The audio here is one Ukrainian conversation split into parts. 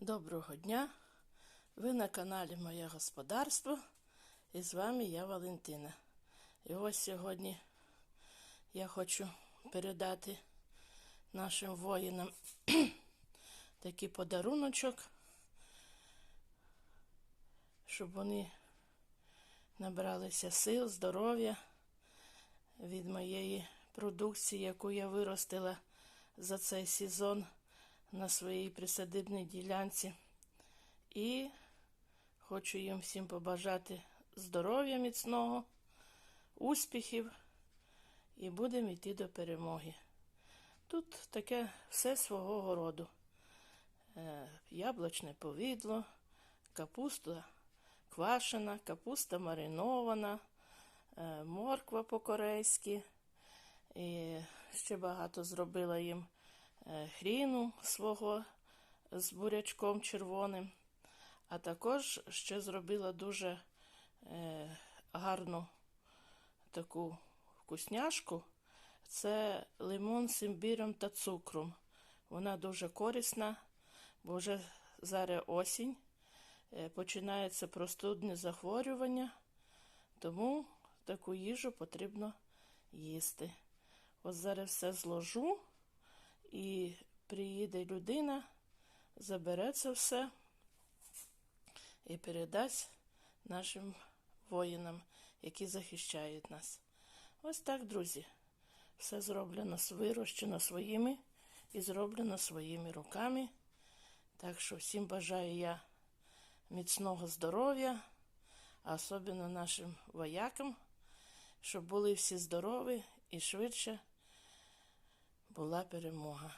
Доброго дня! Ви на каналі Моє Господарство і з вами я Валентина. І ось сьогодні я хочу передати нашим воїнам такий подаруночок, щоб вони набралися сил, здоров'я від моєї продукції, яку я виростила за цей сезон на своїй присадибній ділянці. І хочу їм всім побажати здоров'я міцного, успіхів і будемо йти до перемоги. Тут таке все свого роду. Е, Яблучне повідло, капуста квашена, капуста маринована, е, морква по-корейськи. І ще багато зробила їм хріну свого з бурячком червоним. А також ще зробила дуже е, гарну таку вкусняшку. Це лимон з імбірем та цукром. Вона дуже корисна, бо вже зараз осінь, е, починається простудне захворювання, тому таку їжу потрібно їсти. Ось зараз все зложу і приїде людина, забере це все і передасть нашим воїнам, які захищають нас. Ось так, друзі. Все зроблено, вирощено своїми і зроблено своїми руками. Так що всім бажаю я міцного здоров'я, а особливо нашим воякам, щоб були всі здорові і швидше була перемога.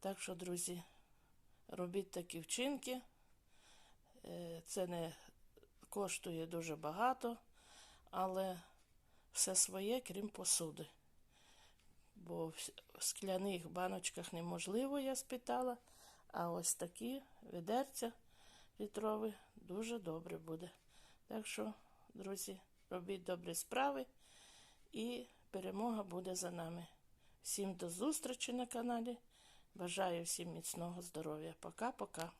Так що, друзі, робіть такі вчинки. Е, Це не коштує дуже багато, але все своє, крім посуди. Бо в скляних баночках неможливо, я спитала, а ось такі відерця літрові дуже добре буде. Так що, друзі, робіть добрі справи і перемога буде за нами. Всім до зустрічі на каналі. Бажаю всім міцного здоров'я. Пока-пока.